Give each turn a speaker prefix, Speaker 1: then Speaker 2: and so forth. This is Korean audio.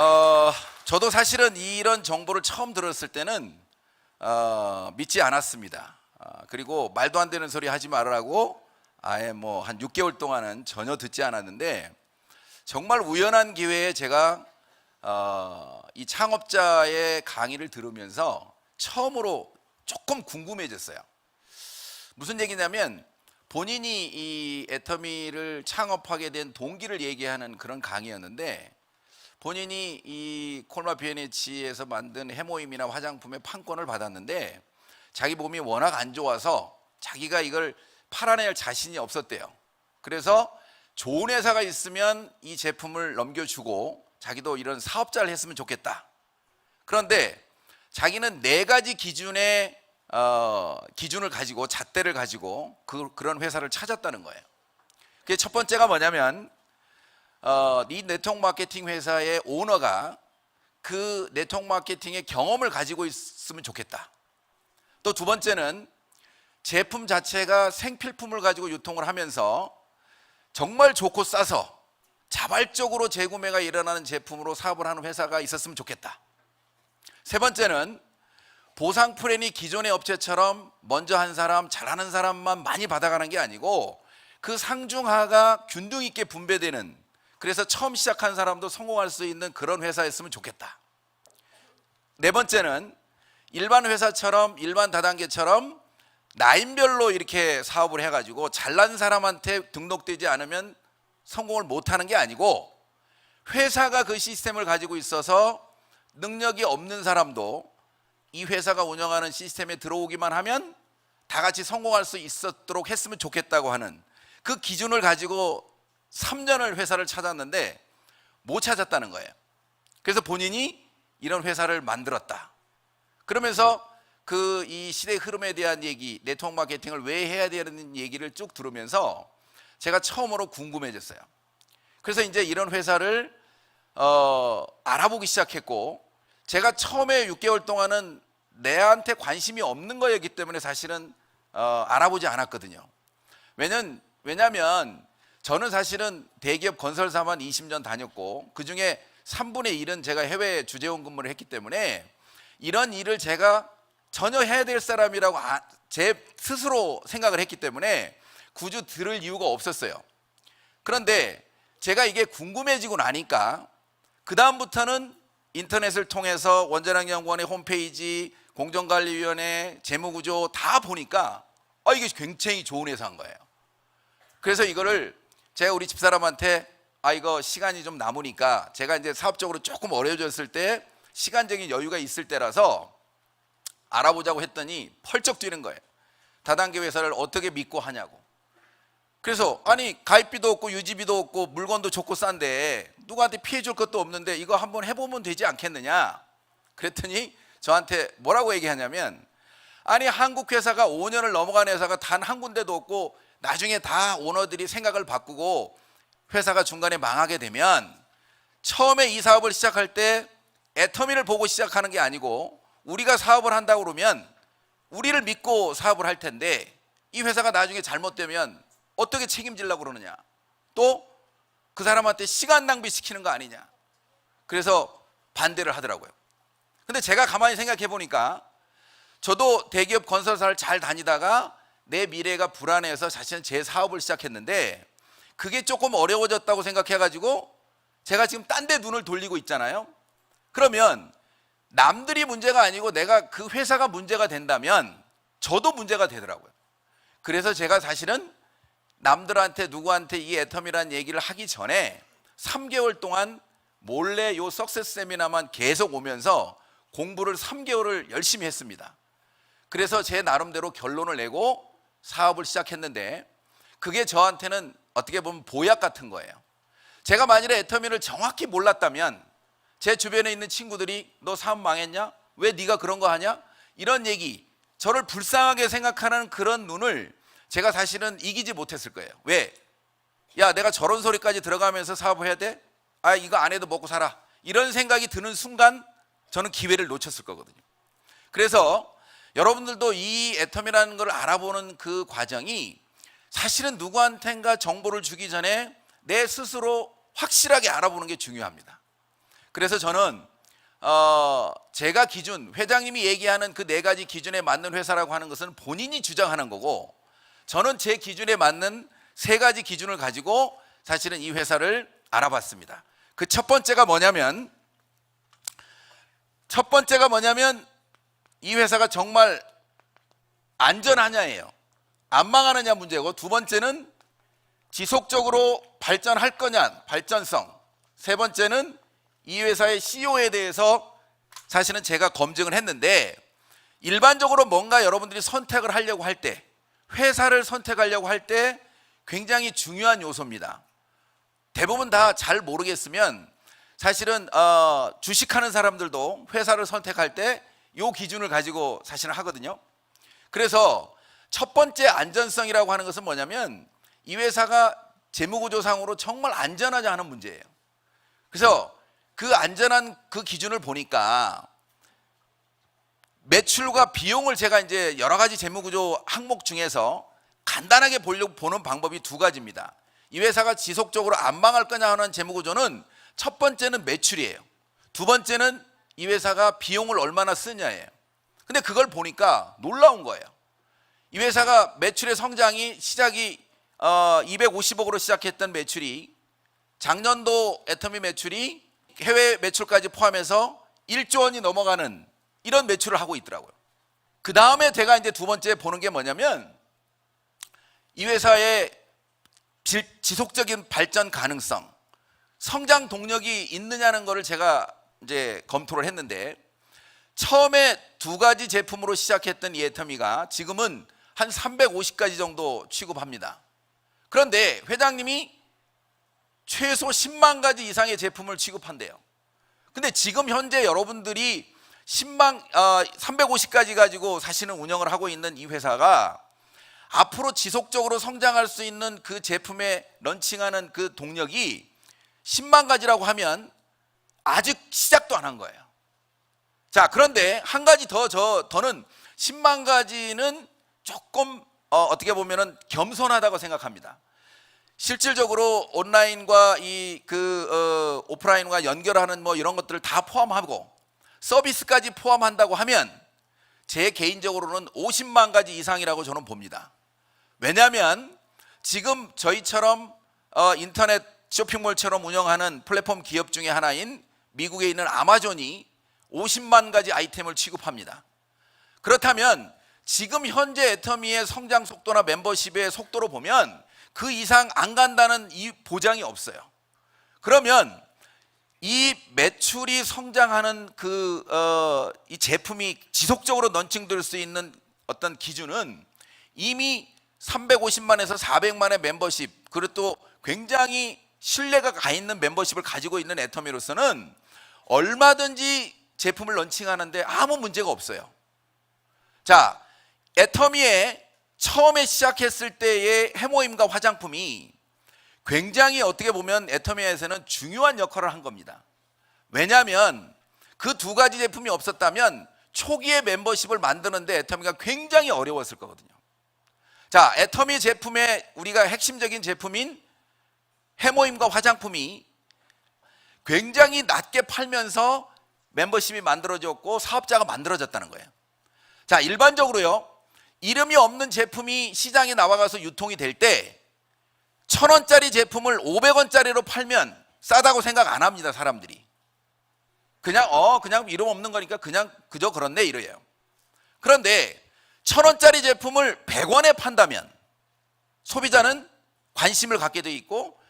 Speaker 1: 어, 저도 사실은 이런 정보를 처음 들었을 때는 어, 믿지 않았습니다. 아, 그리고 말도 안 되는 소리 하지 말으라고 아예 뭐 한 6개월 동안은 전혀 듣지 않았는데 정말 우연한 기회에 제가 어, 이 창업자의 강의를 들으면서 처음으로 조금 궁금해졌어요. 무슨 얘기냐면 본인이 이 애터미를 창업하게 된 동기를 얘기하는 그런 강의였는데 본인이 이 콜마 비엔에치에서 만든 해모임이나 화장품의 판권을 받았는데 자기 몸이 워낙 안 좋아서 자기가 이걸 팔아낼 자신이 없었대요. 그래서 좋은 회사가 있으면 이 제품을 넘겨주고 자기도 이런 사업자를 했으면 좋겠다. 그런데 자기는 네 가지 기준의 어, 기준을 가지고 잣대를 가지고 그, 그런 회사를 찾았다는 거예요. 그게 첫 번째가 뭐냐면 어, 이 네트워크 마케팅 회사의 오너가 그 네트워크 마케팅의 경험을 가지고 있으면 좋겠다. 또 두 번째는 제품 자체가 생필품을 가지고 유통을 하면서 정말 좋고 싸서 자발적으로 재구매가 일어나는 제품으로 사업을 하는 회사가 있었으면 좋겠다. 세 번째는 보상 플랜이 기존의 업체처럼 먼저 한 사람, 잘하는 사람만 많이 받아가는 게 아니고 그 상중하가 균등 있게 분배되는 그래서 처음 시작한 사람도 성공할 수 있는 그런 회사였으면 좋겠다. 네 번째는 일반 회사처럼 일반 다단계처럼 나인별로 이렇게 사업을 해가지고 잘난 사람한테 등록되지 않으면 성공을 못하는 게 아니고 회사가 그 시스템을 가지고 있어서 능력이 없는 사람도 이 회사가 운영하는 시스템에 들어오기만 하면 다 같이 성공할 수 있었도록 했으면 좋겠다고 하는 그 기준을 가지고 3년을 회사를 찾았는데 못 찾았다는 거예요. 그래서 본인이 이런 회사를 만들었다. 그러면서 그 이 시대 흐름에 대한 얘기, 네트워크 마케팅을 왜 해야 되는 얘기를 쭉 들으면서 제가 처음으로 궁금해졌어요. 그래서 이제 이런 회사를 어, 알아보기 시작했고 제가 처음에 6개월 동안은 내한테 관심이 없는 거였기 때문에 사실은 어, 알아보지 않았거든요. 왜냐면 왜냐면 저는 사실은 대기업 건설사만 20년 다녔고 그 중에 3분의 1은 제가 해외 주재원 근무를 했기 때문에 이런 일을 제가 전혀 해야 될 사람이라고 아- 제 스스로 생각을 했기 때문에 굳이 들을 이유가 없었어요. 그런데 제가 이게 궁금해지고 나니까 그 다음부터는 인터넷을 통해서 원자력 연구원의 홈페이지, 공정관리위원회, 재무구조 다 보니까 아 이게 굉장히 좋은 회사인 거예요. 그래서 이거를 제가 우리 집사람한테 아 이거 시간이 좀 남으니까 제가 이제 사업적으로 조금 어려워졌을 때 시간적인 여유가 있을 때라서 알아보자고 했더니 펄쩍 뛰는 거예요. 다단계 회사를 어떻게 믿고 하냐고. 그래서 아니 가입비도 없고 유지비도 없고 물건도 좋고 싼데 누구한테 피해 줄 것도 없는데 이거 한번 해보면 되지 않겠느냐 그랬더니 저한테 뭐라고 얘기하냐면 아니 한국 회사가 5년을 넘어간 회사가 단 한 군데도 없고 나중에 다 오너들이 생각을 바꾸고 회사가 중간에 망하게 되면 처음에 이 사업을 시작할 때 애터미를 보고 시작하는 게 아니고 우리가 사업을 한다고 그러면 우리를 믿고 사업을 할 텐데 이 회사가 나중에 잘못되면 어떻게 책임지려고 그러느냐? 또 그 사람한테 시간 낭비시키는 거 아니냐? 그래서 반대를 하더라고요. 근데 제가 가만히 생각해 보니까 저도 대기업 건설사를 잘 다니다가 내 미래가 불안해서 자신은 제 사업을 시작했는데 그게 조금 어려워졌다고 생각해 가지고 제가 지금 딴 데 눈을 돌리고 있잖아요 그러면 남들이 문제가 아니고 내가 그 회사가 문제가 된다면 저도 문제가 되더라고요 그래서 제가 사실은 남들한테 누구한테 이 애텀이라는 얘기를 하기 전에 3개월 동안 몰래 요 석세스 세미나만 계속 오면서 공부를 3개월을 열심히 했습니다. 그래서 제 나름대로 결론을 내고 사업을 시작했는데 그게 저한테는 어떻게 보면 보약 같은 거예요. 제가 만일에 애터미를 정확히 몰랐다면 제 주변에 있는 친구들이 너 사업 망했냐? 왜 네가 그런 거 하냐? 이런 얘기 저를 불쌍하게 생각하는 그런 눈을 제가 사실은 이기지 못했을 거예요. 왜? 야, 내가 저런 소리까지 들어가면서 사업을 해야 돼? 아, 이거 안 해도 먹고 살아. 이런 생각이 드는 순간 저는 기회를 놓쳤을 거거든요. 그래서 여러분들도 이 애텀이라는 걸 알아보는 그 과정이 사실은 누구한텐가 정보를 주기 전에 내 스스로 확실하게 알아보는 게 중요합니다. 그래서 저는 어, 제가 기준 회장님이 얘기하는 그 네 가지 기준에 맞는 회사라고 하는 것은 본인이 주장하는 거고 저는 제 기준에 맞는 세 가지 기준을 가지고 사실은 이 회사를 알아봤습니다. 그 첫 번째가 뭐냐면 첫 번째가 뭐냐면 이 회사가 정말 안전하냐예요. 안 망하느냐 문제고 두 번째는 지속적으로 발전할 거냐 발전성 세 번째는 이 회사의 CEO에 대해서 사실은 제가 검증을 했는데 일반적으로 뭔가 여러분들이 선택을 하려고 할 때 회사를 선택하려고 할 때 굉장히 중요한 요소입니다. 대부분 다 잘 모르겠으면 사실은 어, 주식하는 사람들도 회사를 선택할 때 요 기준을 가지고 사실은 하거든요. 그래서 첫 번째 안전성이라고 하는 것은 뭐냐면 이 회사가 재무구조상으로 정말 안전하지 않은 문제예요. 그래서 그 안전한 그 기준을 보니까 매출과 비용을 제가 이제 여러 가지 재무구조 항목 중에서 간단하게 보려고 보는 방법이 두 가지입니다. 이 회사가 지속적으로 안 망할 거냐 하는 재무구조는 첫 번째는 매출이에요. 두 번째는 이 회사가 비용을 얼마나 쓰냐예요. 근데 그걸 보니까 놀라운 거예요. 이 회사가 매출의 성장이 시작이 어, 250억으로 시작했던 매출이 작년도 애터미 매출이 해외 매출까지 포함해서 1조 원이 넘어가는 이런 매출을 하고 있더라고요. 그 다음에 제가 이제 두 번째 보는 게 뭐냐면 이 회사의 질- 지속적인 발전 가능성, 성장 동력이 있느냐는 것을 제가 이제 검토를 했는데 처음에 두 가지 제품으로 시작했던 이 애터미가 지금은 한 350가지 정도 취급합니다. 그런데 회장님이 최소 10만 가지 이상의 제품을 취급한대요. 근데 지금 현재 여러분들이 10만 어, 350가지 가지고 사실은 운영을 하고 있는 이 회사가 앞으로 지속적으로 성장할 수 있는 그 제품에 런칭하는 그 동력이 10만 가지라고 하면 아직 시작도 안 한 거예요. 자, 그런데 한 가지 더 저 더는 10만 가지는 조금 어, 어떻게 보면은 겸손하다고 생각합니다. 실질적으로 온라인과 이그 오프라인과 연결하는 뭐 이런 것들을 다 포함하고 서비스까지 포함한다고 하면 제 개인적으로는 50만 가지 이상이라고 저는 봅니다. 왜냐하면 지금 저희처럼 어, 인터넷 쇼핑몰처럼 운영하는 플랫폼 기업 중에 하나인 미국에 있는 아마존이 50만 가지 아이템을 취급합니다. 그렇다면 지금 현재 애터미의 성장 속도나 멤버십의 속도로 보면 그 이상 안 간다는 이 보장이 없어요. 그러면 이 매출이 성장하는 그, 어, 이 제품이 지속적으로 런칭될 수 있는 어떤 기준은 이미 350만에서 400만의 멤버십, 그리고 또 굉장히 신뢰가 가 있는 멤버십을 가지고 있는 애터미로서는 얼마든지 제품을 런칭하는데 아무 문제가 없어요. 자, 애터미의 처음에 시작했을 때의 해모임과 화장품이 굉장히 어떻게 보면 애터미에서는 중요한 역할을 한 겁니다. 왜냐하면 그 두 가지 제품이 없었다면 초기의 멤버십을 만드는데 애터미가 굉장히 어려웠을 거거든요. 자, 애터미 제품의 우리가 핵심적인 제품인 해모임과 화장품이 굉장히 낮게 팔면서 멤버십이 만들어졌고 사업자가 만들어졌다는 거예요. 자, 일반적으로요. 이름이 없는 제품이 시장에 나와가서 유통이 될 때 천 원짜리 제품을 500원짜리로 팔면 싸다고 생각 안 합니다, 사람들이. 그냥 어, 그냥 이름 없는 거니까 그냥 그저 그렇네 이래요. 그런데 천 원짜리 제품을 100원에 판다면 소비자는 관심을 갖게 돼 있고